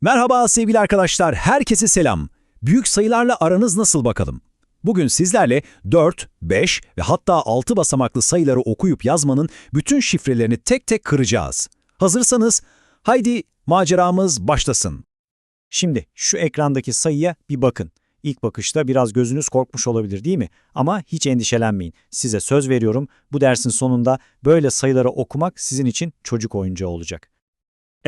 Merhaba sevgili arkadaşlar, herkese selam. Büyük sayılarla aranız nasıl bakalım? Bugün sizlerle 4, 5 ve hatta 6 basamaklı sayıları okuyup yazmanın bütün şifrelerini tek tek kıracağız. Hazırsanız haydi maceramız başlasın. Şimdi şu ekrandaki sayıya bir bakın. İlk bakışta biraz gözünüz korkmuş olabilir değil mi? Ama hiç endişelenmeyin. Size söz veriyorum bu dersin sonunda böyle sayıları okumak sizin için çocuk oyuncağı olacak.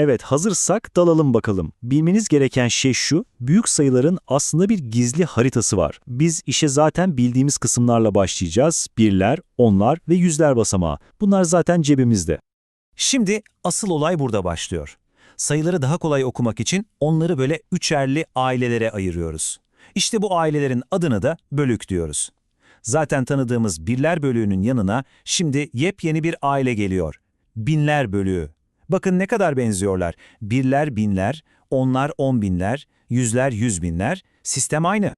Evet hazırsak dalalım bakalım. Bilmeniz gereken şey şu, büyük sayıların aslında bir gizli haritası var. Biz işe zaten bildiğimiz kısımlarla başlayacağız. Birler, onlar ve yüzler basamağı. Bunlar zaten cebimizde. Şimdi asıl olay burada başlıyor. Sayıları daha kolay okumak için onları böyle üçerli ailelere ayırıyoruz. İşte bu ailelerin adını da bölük diyoruz. Zaten tanıdığımız birler bölüğünün yanına şimdi yepyeni bir aile geliyor. Binler bölüğü. Bakın ne kadar benziyorlar. Birler binler, onlar on binler, yüzler yüz binler. Sistem aynı.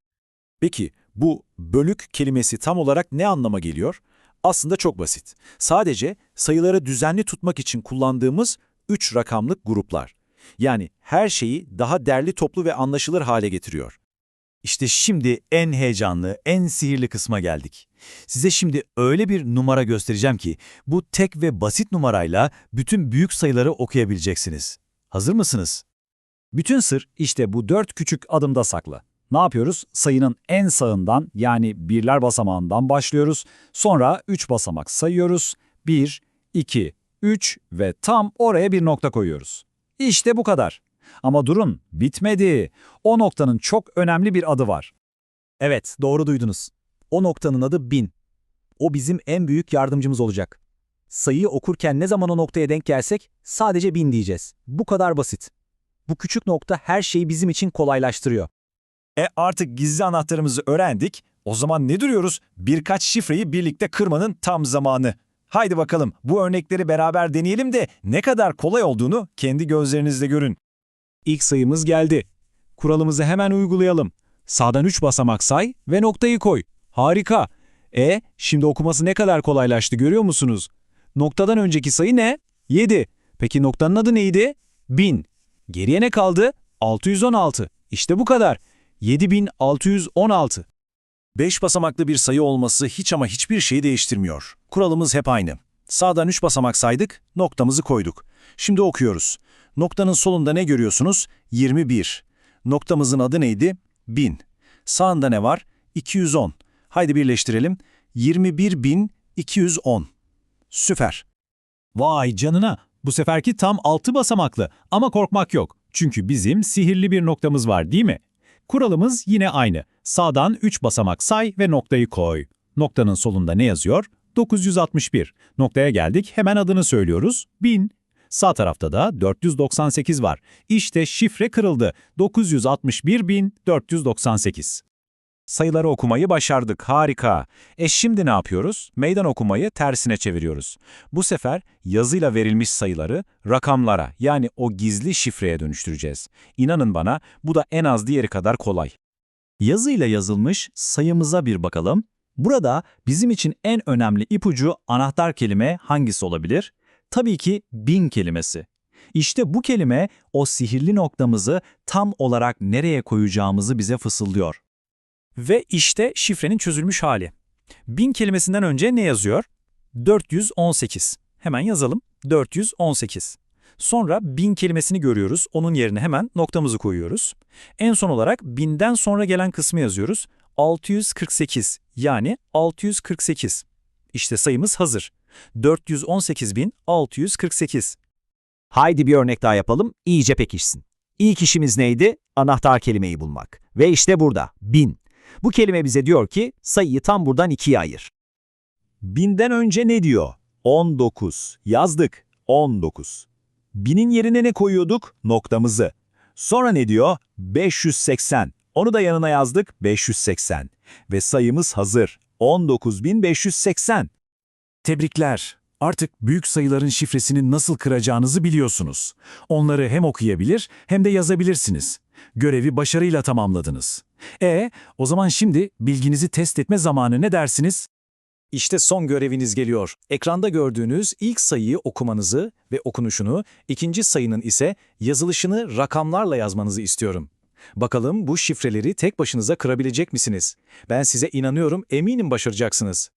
Peki bu bölük kelimesi tam olarak ne anlama geliyor? Aslında çok basit. Sadece sayıları düzenli tutmak için kullandığımız 3 rakamlık gruplar. Yani her şeyi daha derli toplu ve anlaşılır hale getiriyor. İşte şimdi en heyecanlı, en sihirli kısma geldik. Size şimdi öyle bir numara göstereceğim ki bu tek ve basit numarayla bütün büyük sayıları okuyabileceksiniz. Hazır mısınız? Bütün sır işte bu dört küçük adımda saklı. Ne yapıyoruz? Sayının en sağından yani birler basamağından başlıyoruz. Sonra üç basamak sayıyoruz. 1, 2, 3 ve tam oraya bir nokta koyuyoruz. İşte bu kadar. Ama durun, bitmedi. O noktanın çok önemli bir adı var. Evet, doğru duydunuz. O noktanın adı 1000. O bizim en büyük yardımcımız olacak. Sayıyı okurken ne zaman o noktaya denk gelsek sadece 1000 diyeceğiz. Bu kadar basit. Bu küçük nokta her şeyi bizim için kolaylaştırıyor. E artık gizli anahtarımızı öğrendik. O zaman ne duruyoruz? Birkaç şifreyi birlikte kırmanın tam zamanı. Haydi bakalım bu örnekleri beraber deneyelim de ne kadar kolay olduğunu kendi gözlerinizle görün. İlk sayımız geldi. Kuralımızı hemen uygulayalım. Sağdan 3 basamak say ve noktayı koy. Harika. E, şimdi okuması ne kadar kolaylaştı görüyor musunuz? Noktadan önceki sayı ne? 7. Peki noktanın adı neydi? 1000. Geriye ne kaldı? 616. İşte bu kadar. 7616. 5 basamaklı bir sayı olması hiç ama hiçbir şeyi değiştirmiyor. Kuralımız hep aynı. Sağdan 3 basamak saydık, noktamızı koyduk. Şimdi okuyoruz. Noktanın solunda ne görüyorsunuz? 21. Noktamızın adı neydi? 1000. Sağında ne var? 210. Haydi birleştirelim. 21.210. Süper. Vay canına. Bu seferki tam 6 basamaklı ama korkmak yok. Çünkü bizim sihirli bir noktamız var değil mi? Kuralımız yine aynı. Sağdan 3 basamak say ve noktayı koy. Noktanın solunda ne yazıyor? 961. Noktaya geldik hemen adını söylüyoruz. 1000. Sağ tarafta da 498 var. İşte şifre kırıldı. 961.498. Sayıları okumayı başardık. Harika. E şimdi ne yapıyoruz? Meydan okumayı tersine çeviriyoruz. Bu sefer yazıyla verilmiş sayıları rakamlara yani o gizli şifreye dönüştüreceğiz. İnanın bana bu da en az diğeri kadar kolay. Yazıyla yazılmış sayımıza bir bakalım. Burada bizim için en önemli ipucu anahtar kelime hangisi olabilir? Tabii ki bin kelimesi. İşte bu kelime o sihirli noktamızı tam olarak nereye koyacağımızı bize fısıldıyor. Ve işte şifrenin çözülmüş hali. Bin kelimesinden önce ne yazıyor? 418. Hemen yazalım. 418. Sonra bin kelimesini görüyoruz. Onun yerine hemen noktamızı koyuyoruz. En son olarak binden sonra gelen kısmı yazıyoruz. 648 yani 648. İşte sayımız hazır. 418.648. Haydi bir örnek daha yapalım, iyice pekişsin. İlk işimiz neydi? Anahtar kelimeyi bulmak. Ve işte burada, bin. Bu kelime bize diyor ki, sayıyı tam buradan ikiye ayır. Binden önce ne diyor? 19. Yazdık. 19. Binin yerine ne koyuyorduk? Noktamızı. Sonra ne diyor? 580. Onu da yanına yazdık. 580. Ve sayımız hazır. 19.580. Tebrikler. Artık büyük sayıların şifresini nasıl kıracağınızı biliyorsunuz. Onları hem okuyabilir hem de yazabilirsiniz. Görevi başarıyla tamamladınız. E, o zaman şimdi bilginizi test etme zamanı ne dersiniz? İşte son göreviniz geliyor. Ekranda gördüğünüz ilk sayıyı okumanızı ve okunuşunu, ikinci sayının ise yazılışını rakamlarla yazmanızı istiyorum. Bakalım bu şifreleri tek başınıza kırabilecek misiniz? Ben size inanıyorum, eminim başaracaksınız.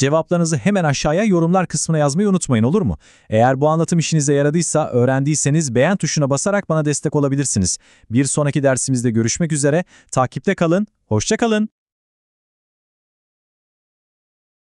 Cevaplarınızı hemen aşağıya yorumlar kısmına yazmayı unutmayın olur mu? Eğer bu anlatım işinize yaradıysa, öğrendiyseniz beğen tuşuna basarak bana destek olabilirsiniz. Bir sonraki dersimizde görüşmek üzere, takipte kalın, hoşça kalın.